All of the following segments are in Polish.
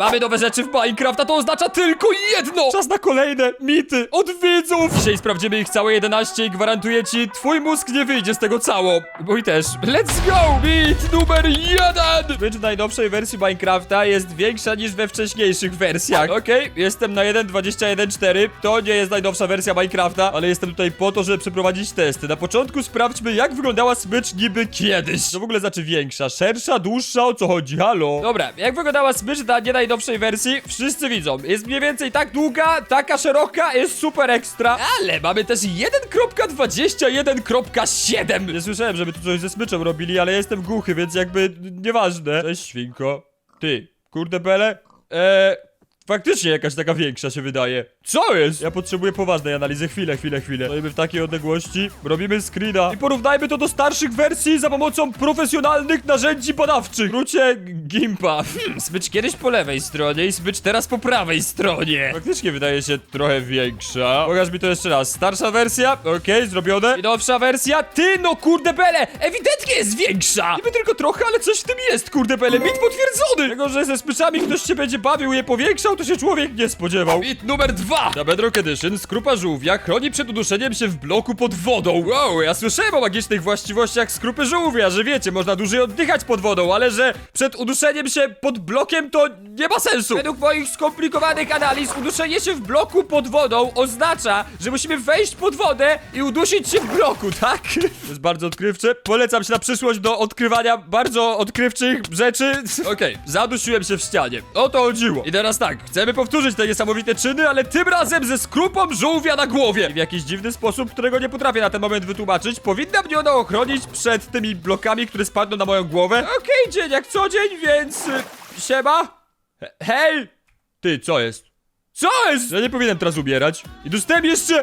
Mamy nowe rzeczy w Minecraft, a to oznacza tylko jedno! Czas na kolejne mity od widzów! Dzisiaj sprawdzimy ich całe 11 i gwarantuję ci, twój mózg nie wyjdzie z tego cało. Mój też. Let's go! Mit numer jeden! Być w najnowszej wersji Minecrafta jest większa niż we wcześniejszych wersjach. Okej, jestem na 1.21.4. To nie jest najnowsza wersja Minecrafta, ale jestem tutaj po to, żeby przeprowadzić testy. Na początku sprawdźmy, jak wyglądała smycz niby kiedyś. Co w ogóle znaczy większa? Szersza, dłuższa? O co chodzi? Halo? Dobra, jak wyglądała smycz na nie najnowszej wersji? Wszyscy widzą. Jest mniej więcej tak długa, taka szeroka, jest super ekstra. Ale mamy też 1.21.7. Nie słyszałem, żeby tu coś ze smyczą robili, ale jestem głuchy, więc jakby nieważne. Cześć, świnko. Ty, kurde bele? Eee... Faktycznie jakaś taka większa się wydaje. Co jest? Ja potrzebuję poważnej analizy. Chwilę, chwilę, chwilę. Stoimy w takiej odległości, robimy screena i porównajmy to do starszych wersji za pomocą profesjonalnych narzędzi badawczych. W skrócie Gimpa. Hmm, smycz kiedyś po lewej stronie i smycz teraz po prawej stronie. Faktycznie wydaje się trochę większa. Pokaż mi to jeszcze raz. Starsza wersja, okej, zrobione. I nowsza wersja, ty no kurde bele, ewidentnie jest większa. Niby tylko trochę, ale coś w tym jest, kurde bele, mit potwierdzony. Tego, że ze smyczami ktoś się będzie bawił i je powiększał, to się człowiek nie spodziewał. Mit numer dwa. Na Bedrock Edition skrupa żółwia chroni przed uduszeniem się w bloku pod wodą. Wow, ja słyszałem o magicznych właściwościach skrupy żółwia, że wiecie, można dłużej oddychać pod wodą, ale że przed uduszeniem się pod blokiem to nie ma sensu. Według moich skomplikowanych analiz uduszenie się w bloku pod wodą oznacza, że musimy wejść pod wodę i udusić się w bloku, tak? To jest bardzo odkrywcze. Polecam się na przyszłość do odkrywania bardzo odkrywczych rzeczy. Okej, zadusiłem się w ścianie. O to chodziło. I teraz tak, chcemy powtórzyć te niesamowite czyny, ale tym razem ze skrupą żółwia na głowie. I w jakiś dziwny sposób, którego nie potrafię na ten moment wytłumaczyć, powinna mnie ona ochronić przed tymi blokami, które spadną na moją głowę. Okej, dzień jak co dzień, więc... y, Siema? He- Hej! Ty, co jest? Co jest? Ja nie powinienem teraz umierać. I dostałem jeszcze...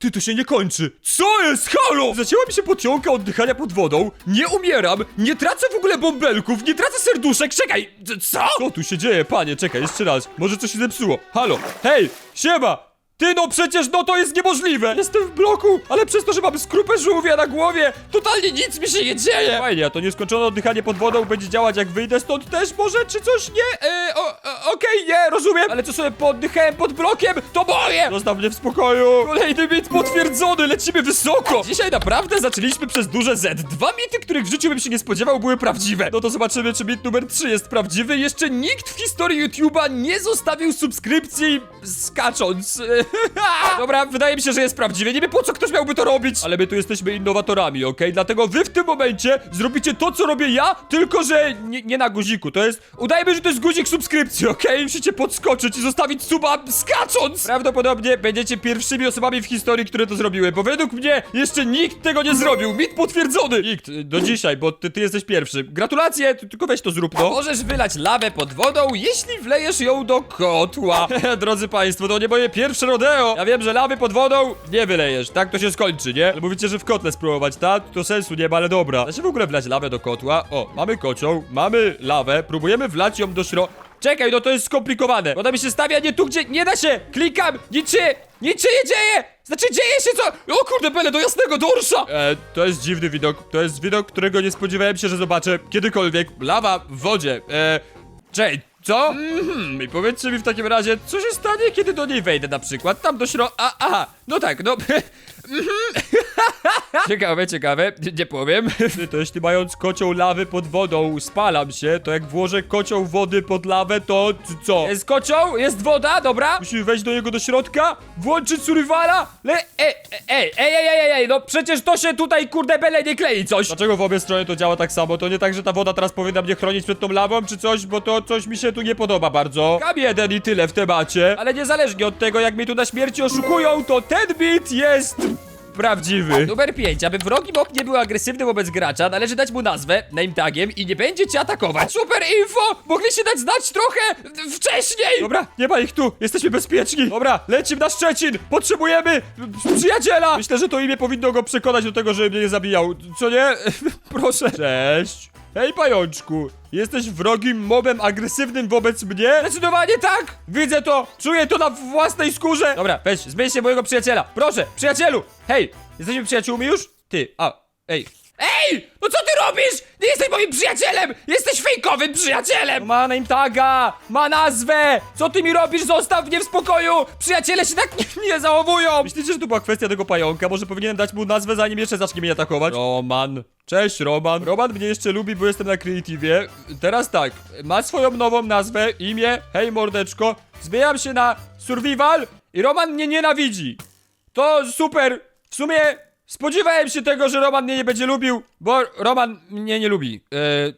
Ty, to się nie kończy. Co jest? Halo! Zacięła mi się pocionka oddychania pod wodą. Nie umieram. Nie tracę w ogóle bąbelków. Nie tracę serduszek. Czekaj. Co? Co tu się dzieje, panie? Czekaj, jeszcze raz. Może coś się zepsuło. Halo. Hej! Siema! Ty no przecież no to jest niemożliwe! Jestem w bloku, ale przez to, że mam skrupę żółwia na głowie, totalnie nic mi się nie dzieje! Fajnie, a to nieskończone oddychanie pod wodą będzie działać jak wyjdę stąd też może, czy coś nie? E, o, Okej, nie, rozumiem, ale co sobie pooddychałem pod blokiem, to moje! Zostaw mnie w spokoju! Kolejny mit potwierdzony, lecimy wysoko! Dzisiaj naprawdę zaczęliśmy przez duże Z. Dwa mity, których w życiu bym się nie spodziewał, były prawdziwe. No to zobaczymy, czy mit numer 3 jest prawdziwy. Jeszcze nikt w historii YouTube'a nie zostawił subskrypcji skacząc. Dobra, wydaje mi się, że jest prawdziwy. Nie wiem po co ktoś miałby to robić. Ale my tu jesteśmy innowatorami, okej? Dlatego wy w tym momencie zrobicie to, co robię ja, tylko że nie, nie na guziku. To jest. Udajmy, że to jest guzik subskrypcji, okej? Musicie podskoczyć i zostawić suba skacząc. Prawdopodobnie będziecie pierwszymi osobami w historii, które to zrobiły, bo według mnie jeszcze nikt tego nie zrobił. Mit potwierdzony. Nikt, y, do dzisiaj, bo ty, ty jesteś pierwszy. Gratulacje, ty- tylko weź to zrób, no. Możesz wylać lawę pod wodą, jeśli wlejesz ją do kotła. Drodzy państwo, to nie moje pierwsze rodeo. Ja wiem, że lawy pod wodą nie wylejesz, tak to się skończy, nie? Ale mówicie, że w kotle spróbować, tak? To sensu nie ma, ale dobra. Da się w ogóle wlać lawę do kotła? O, mamy kocioł, mamy lawę, próbujemy wlać ją do środka. Czekaj, no to jest skomplikowane. Ona mi się stawia nie tu, gdzie nie da się. Klikam, nic się, nic się nie dzieje. Znaczy dzieje się co? O kurde, bele, do jasnego dorsza. E, to jest dziwny widok. To jest widok, którego nie spodziewałem się, że zobaczę kiedykolwiek. Lawa w wodzie. E, Jade, co? Mhm, i powiedzcie mi w takim razie, co się stanie, kiedy do niej wejdę na przykład, tam do środka, a, aha, no tak, no, Ciekawe, ciekawe, nie, powiem. To jeśli mając kocioł lawy pod wodą spalam się, to jak włożę kocioł wody pod lawę, to c- co? Jest kocioł, jest woda, dobra? Musimy wejść do niego do środka, włączyć survivala, le... Ej, ej, ej, ej, ej, ej, ej, no przecież to się tutaj, kurde, bele nie klei coś. Dlaczego w obie strony to działa tak samo? To nie tak, że ta woda teraz powinna mnie chronić przed tą lawą, czy coś, bo to coś mi się tu nie podoba bardzo. Kam jeden i tyle w temacie, ale niezależnie od tego, jak mnie tu na śmierci oszukują, to ten bit jest prawdziwy. Numer 5. Aby wrogi mob nie był agresywny wobec gracza, należy dać mu nazwę, name tagiem i nie będzie cię atakować. Super info! Mogliście dać znać trochę wcześniej! Dobra, nie ma ich tu, jesteśmy bezpieczni. Dobra, lecimy na Szczecin! Potrzebujemy przyjaciela! Myślę, że to imię powinno go przekonać do tego, żeby mnie nie zabijał. Co nie? Proszę. Cześć. Hej, pajączku! Jesteś wrogim mobem agresywnym wobec mnie? Zdecydowanie tak! Widzę to! Czuję to na własnej skórze! Dobra, weź, zmień się mojego przyjaciela! Proszę, przyjacielu! Hej! Jesteśmy przyjaciółmi już? Ty, a, ej. Ej! No co ty robisz? Nie jesteś moim przyjacielem! Jesteś fejkowym przyjacielem! Ma name taga! Ma nazwę! Co ty mi robisz? Zostaw mnie w spokoju! Przyjaciele się tak nie, nie zachowują! Myślicie, że to była kwestia tego pająka? Może powinienem dać mu nazwę, zanim jeszcze zacznie mnie atakować? Roman. Cześć, Roman. Roman mnie jeszcze lubi, bo jestem na Creative. Teraz tak, ma swoją nową nazwę, imię, hej mordeczko. Zmieniam się na Survival i Roman mnie nienawidzi. To super! W sumie spodziewałem się tego, że Roman mnie nie będzie lubił, bo Roman mnie nie lubi. Eee,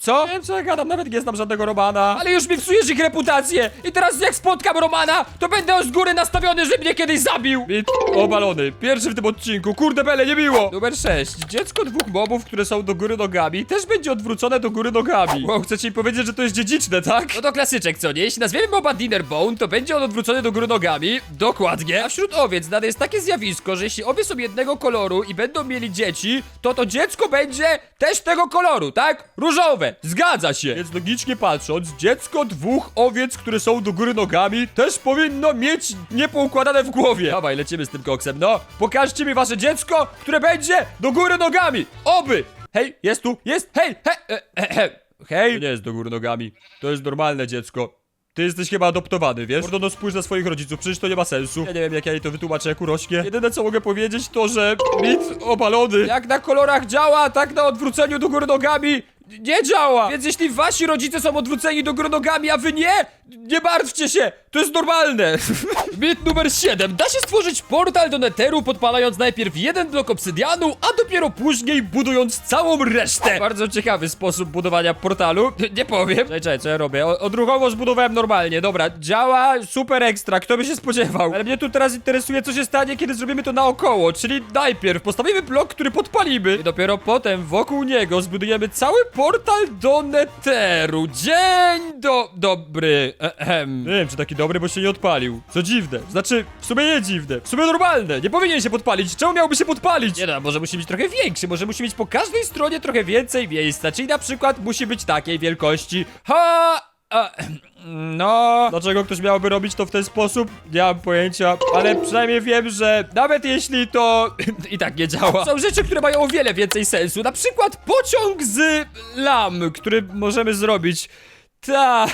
co? Nie wiem co ja gadam, nawet nie znam żadnego Romana. Ale już mi psujesz ich reputację! I teraz jak spotkam Romana, to będę z góry nastawiony, że mnie kiedyś zabił! Bit obalony. Pierwszy w tym odcinku. Kurde bele, nie miło. Numer 6. Dziecko dwóch mobów, które są do góry nogami, też będzie odwrócone do góry nogami. Wow, chcecie mi powiedzieć, że to jest dziedziczne, tak? No to klasyczek, co nie? Jeśli nazwiemy moba Dinnerbone, to będzie on odwrócony do góry nogami. Dokładnie. A wśród owiec znane jest takie zjawisko, że jeśli obie są jednego koloru i będą mieli dzieci, to to dziecko będzie też tego koloru, tak? Różowe. Zgadza się. Więc logicznie patrząc, dziecko dwóch owiec, które są do góry nogami, też powinno mieć niepoukładane w głowie. Dawaj, lecimy z tym koksem, no. Pokażcie mi wasze dziecko, które będzie do góry nogami. Oby. Hej, jest tu, jest, hej, hej, e, e. Hej. To nie jest do góry nogami. To jest normalne dziecko. Ty jesteś chyba adoptowany, wiesz? Mordo, no spójrz na swoich rodziców, przecież to nie ma sensu. Ja nie wiem, jak ja jej to wytłumaczę, jak urośnie. Jedyne, co mogę powiedzieć, to, że mit obalony. Jak na kolorach działa, tak na odwróceniu do góry nogami nie działa. Więc jeśli wasi rodzice są odwróceni do góry nogami, a wy nie, nie martwcie się, to jest normalne. Mit numer 7. Da się stworzyć portal do Netheru, podpalając najpierw jeden blok obsydianu, a dopiero później budując całą resztę. Bardzo ciekawy sposób budowania portalu. Nie powiem. Czekaj, czekaj, co ja robię? O, odruchowo zbudowałem normalnie. Dobra, działa super ekstra. Kto by się spodziewał? Ale mnie tu teraz interesuje, co się stanie, kiedy zrobimy to naokoło. Czyli najpierw postawimy blok, który podpalimy. I dopiero potem wokół niego zbudujemy cały portal do Netheru. Dzień do... dobry. Ehem. Nie wiem, czy taki dobry, bo się nie odpalił. Co dziwne. Znaczy, w sumie nie dziwne. W sumie normalne. Nie powinien się podpalić. Czemu miałby się podpalić? Nie no, może musi być trochę większy, może musi mieć po każdej stronie trochę więcej miejsca, czyli na przykład musi być takiej wielkości. Ha! A, no. Dlaczego ktoś miałby robić to w ten sposób? Nie mam pojęcia, ale przynajmniej wiem, że nawet jeśli to i tak nie działa. Są rzeczy, które mają o wiele więcej sensu, na przykład Pociąg z lam, który możemy zrobić. Ta,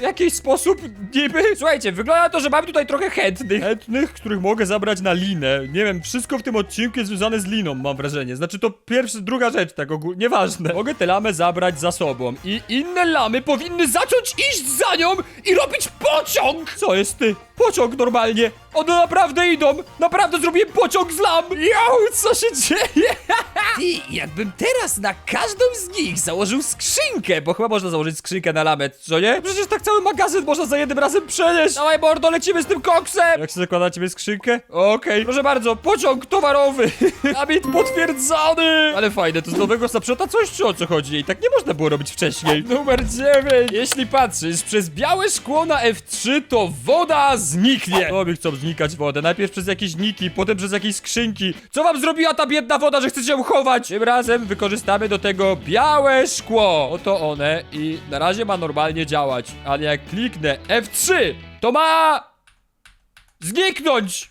w jakiś sposób niby. Słuchajcie, wygląda to, że mamy tutaj trochę chętnych. Chętnych, których mogę zabrać na linę. Nie wiem, wszystko w tym odcinku jest związane z liną, mam wrażenie. Znaczy to pierwsza, druga rzecz, tak ogólnie, nieważne. Mogę tę lamę zabrać za sobą i inne lamy powinny zacząć iść za nią i robić pociąg! Co jest ty? Pociąg normalnie! One naprawdę idą! Naprawdę zrobiłem pociąg z lam! Jau, co się dzieje? I jakbym teraz na każdą z nich założył skrzynkę, Bo chyba można założyć skrzynkę na lamę, co nie? Przecież tak cały magazyn można za jednym razem przenieść! Dawaj mordo, lecimy z tym koksem! Jak sobie zakładacie sobie skrzynkę? Okej, proszę bardzo, pociąg towarowy! Damit potwierdzony! Ale fajne, to z nowego snapshota coś czy o co chodzi? I tak nie można było robić wcześniej. Numer 9! Jeśli patrzysz przez białe szkło na F3, to woda zniknie! To mi chcą znikać wodę. Najpierw przez jakieś niki, potem przez jakieś skrzynki. Co wam zrobiła ta biedna woda, że chcecie ją chować? Tym razem wykorzystamy do tego białe szkło. Oto one i na razie ma normalnie działać. Ale jak kliknę F3, to ma Zniknąć!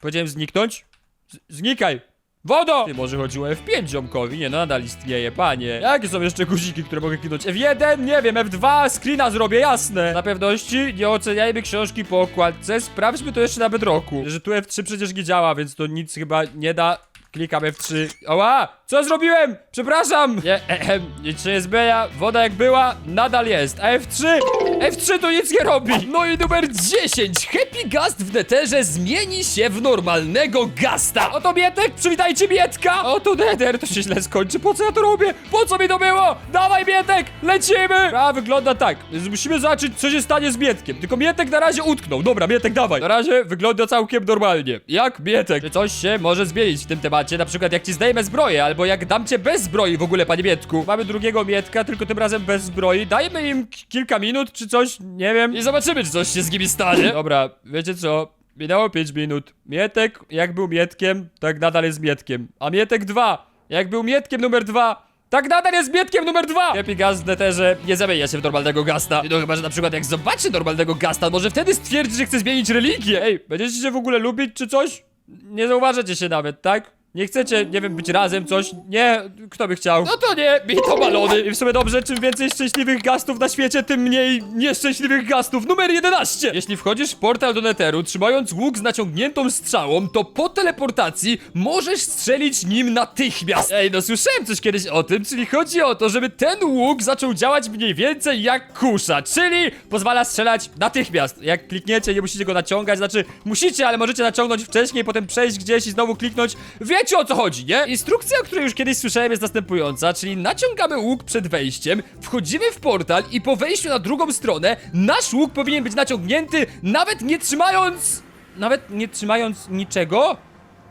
Powiedziałem zniknąć? Z znikaj! Wodo! Ty, może chodziło o F5 ziomkowi? Nie, no nadal istnieje, panie. Jakie są jeszcze guziki, które mogę kliknąć? F1? Nie wiem, F2? Screena zrobię, jasne. Na pewności nie oceniajmy książki po okładce, sprawdźmy to jeszcze na bedroku. Że tu F3 przecież nie działa, więc to nic chyba nie da. Klikam F3. Oła! Co zrobiłem? Przepraszam! Nie, ehem, nic się nie zmienia. Woda jak była, nadal jest. A F3? F3 to nic nie robi. No i numer 10. Happy Gast w Netherze zmieni się w normalnego Gasta. Oto Mietek, przywitajcie Mietka! Oto Nether, to się źle skończy, po co ja to robię? Po co mi to było? Dawaj Mietek, lecimy! A wygląda tak, musimy zobaczyć co się stanie z Mietkiem, tylko Mietek na razie utknął, dobra Mietek dawaj. Na razie wygląda całkiem normalnie, jak Mietek. Czy coś się może zmienić w tym temacie, na przykład jak ci zdejmę zbroję, albo jak dam cię bez zbroi w ogóle panie Mietku. Mamy drugiego Mietka, tylko tym razem bez zbroi, dajmy im kilka minut czy coś, nie wiem. I zobaczymy, czy coś się z nimi stanie. Dobra, wiecie co? Minęło 5 minut. Mietek, jak był Mietkiem, tak nadal jest Mietkiem. A Mietek 2, jak był Mietkiem numer 2, tak nadal jest Mietkiem numer 2! Happy Gaz w nie zamienia się w normalnego Gasta. No chyba, że na przykład jak zobaczy normalnego Gasta, może wtedy Wtedy stwierdzi, że chce zmienić religię. Ej, będziecie się w ogóle lubić czy coś? Nie zauważacie się nawet, tak? Nie chcecie, nie wiem, być razem, coś? Nie, kto by chciał? No to nie, mi to balony. I w sumie dobrze, czym więcej szczęśliwych gastów na świecie, tym mniej nieszczęśliwych gastów. Numer 11! Jeśli wchodzisz w portal do Netheru, trzymając łuk z naciągniętą strzałą, to po teleportacji możesz strzelić nim natychmiast. Ej, no słyszałem coś kiedyś o tym, czyli chodzi o to, żeby ten łuk zaczął działać mniej więcej jak kusza, czyli pozwala strzelać natychmiast. Jak klikniecie, nie musicie go naciągać, znaczy musicie, ale możecie naciągnąć wcześniej, potem przejść gdzieś i znowu kliknąć. Wiecie o co chodzi, nie? Instrukcja, o której już kiedyś słyszałem jest następująca, czyli naciągamy łuk przed wejściem, wchodzimy w portal i po wejściu na drugą stronę nasz łuk powinien być naciągnięty, nawet nie trzymając... Nawet nie trzymając niczego,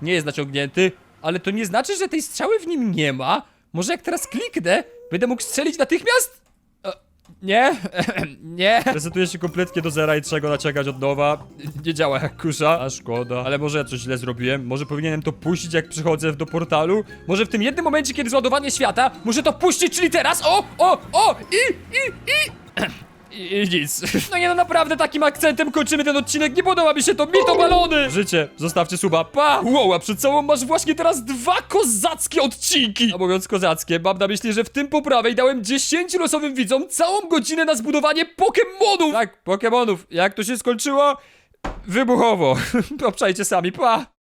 nie jest naciągnięty. Ale to nie znaczy, że tej strzały w nim nie ma. Może jak teraz kliknę, będę mógł strzelić natychmiast? Nie, nie. Resetuje się kompletnie do zera i trzeba go naciągać od nowa. Nie działa jak kusza. A szkoda. Ale może ja coś źle zrobiłem? Może powinienem to puścić jak przychodzę do portalu? Może w tym jednym momencie, kiedy zładowanie świata, muszę to puścić, czyli teraz. O, o, o, i, i, i. I, i nic. No nie no, naprawdę takim akcentem kończymy ten odcinek. Nie podoba mi się to, mi to balony. Życie, zostawcie suba. Pa! Wow, a przed sobą masz właśnie teraz dwa kozackie odcinki! A mówiąc kozackie, Mam na myśli, że w tym po prawej dałem 10 losowym widzom całą godzinę na zbudowanie Pokemonów! tak, Pokemonów. Jak to się skończyło? Wybuchowo. Obczajcie sami, pa!